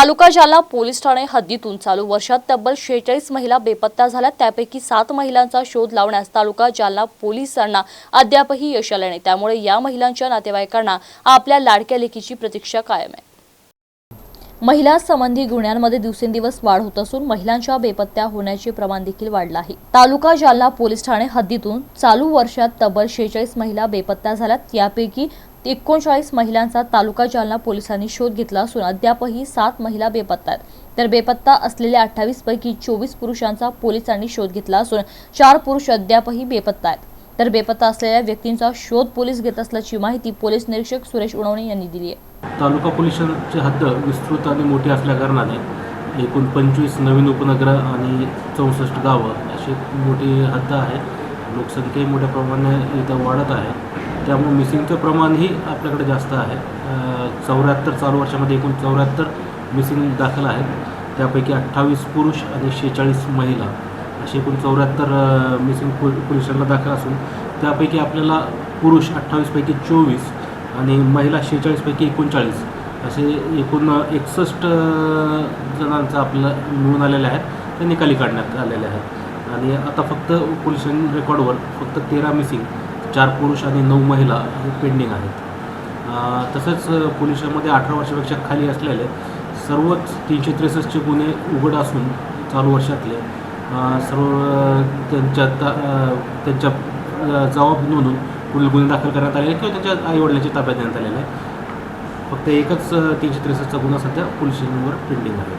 तालुका Jalna police ठाणे हद्दीतून चालू वर्षात तब्बल शेहेचाळीस महिला बेपत्ता झाल्या. त्यापैकी सात महिलांचा शोध लावण्यास तालुका जालना पोलिसांना अद्यापही यश आले नाही. त्यामुळे या महिलांच्या नातेवाईकांना आपल्या लाडक्या लेखीची प्रतीक्षा कायम आहे. महिला संबंधी गुन्ह्यांमध्ये दिवसेंदिवस वाढ होत असून महिलांच्या बेपत्त्या होण्याचे प्रमाण देखील वाढलं आहे. तालुका जालना पोलीस ठाणे हद्दीतून चालू वर्षात तब्बल शेहेचाळीस महिला बेपत्ता झाल्यात. यापैकी एकोणचाळीस महिलांचा तालुका जालना पोलिसांनी शोध घेतला असून अद्यापही सात महिला बेपत्ता आहेत. तर बेपत्ता असलेल्या अठ्ठावीस पैकी चोवीस पुरुषांचा पोलिसांनी शोध घेतला असून चार पुरुष अद्यापही बेपत्ता आहेत. तर बेपत्ता असलेल्या व्यक्तींचा शोध पोलीस घेत असल्याची माहिती पोलीस निरीक्षक सुरेश उणवणे यांनी दिली आहे. तालुका पोलिसांची हद्द विस्तृत आणि मोठी असल्याकारणाने एकूण पंचवीस नवीन उपनगर आणि चौसष्ट गावं अशी मोठी हद्द आहे. लोकसंख्याही मोठ्या प्रमाणात इथं वाढत आहे. त्यामुळे मिसिंगचं प्रमाणही आपल्याकडे जास्त आहे. चौऱ्याहत्तर चालू वर्षामध्ये एकूण चौऱ्याहत्तर मिसिंग दाखल आहेत. त्यापैकी अठ्ठावीस पुरुष आणि शेहेचाळीस महिला. असे एकूण चौऱ्याहत्तर मिसिंग पो पोलिसांना दाखल असून त्यापैकी आपल्याला पुरुष अठ्ठावीसपैकी चोवीस आणि महिला शेहेचाळीसपैकी एकोणचाळीस असे एकूण एकसष्ट जणांचा आपल्याला मिळून आलेले आहेत. ते निकाली काढण्यात आलेले आहेत. आणि आता फक्त पोलीस रेकॉर्डवर फक्त तेरा मिसिंग चार पुरुष आणि नऊ महिला हे पेंडिंग आहेत. तसंच पोलिसांमध्ये अठरा वर्षापेक्षा खाली असलेले सर्वच तीनशे त्रेसष्टचे गुन्हे उघड असून चालू वर्षातले सर्व त्यांच्या त्यांच्या जबाब नोंदून पुढील गुन्हे दाखल करण्यात आले किंवा त्यांच्या आईवडिलांची ताब्यात देण्यात आलेला आहे. फक्त एकच तीनशे त्रेसष्टचा गुन्हा सध्या पोलिसांवर पेंडिंग आहे.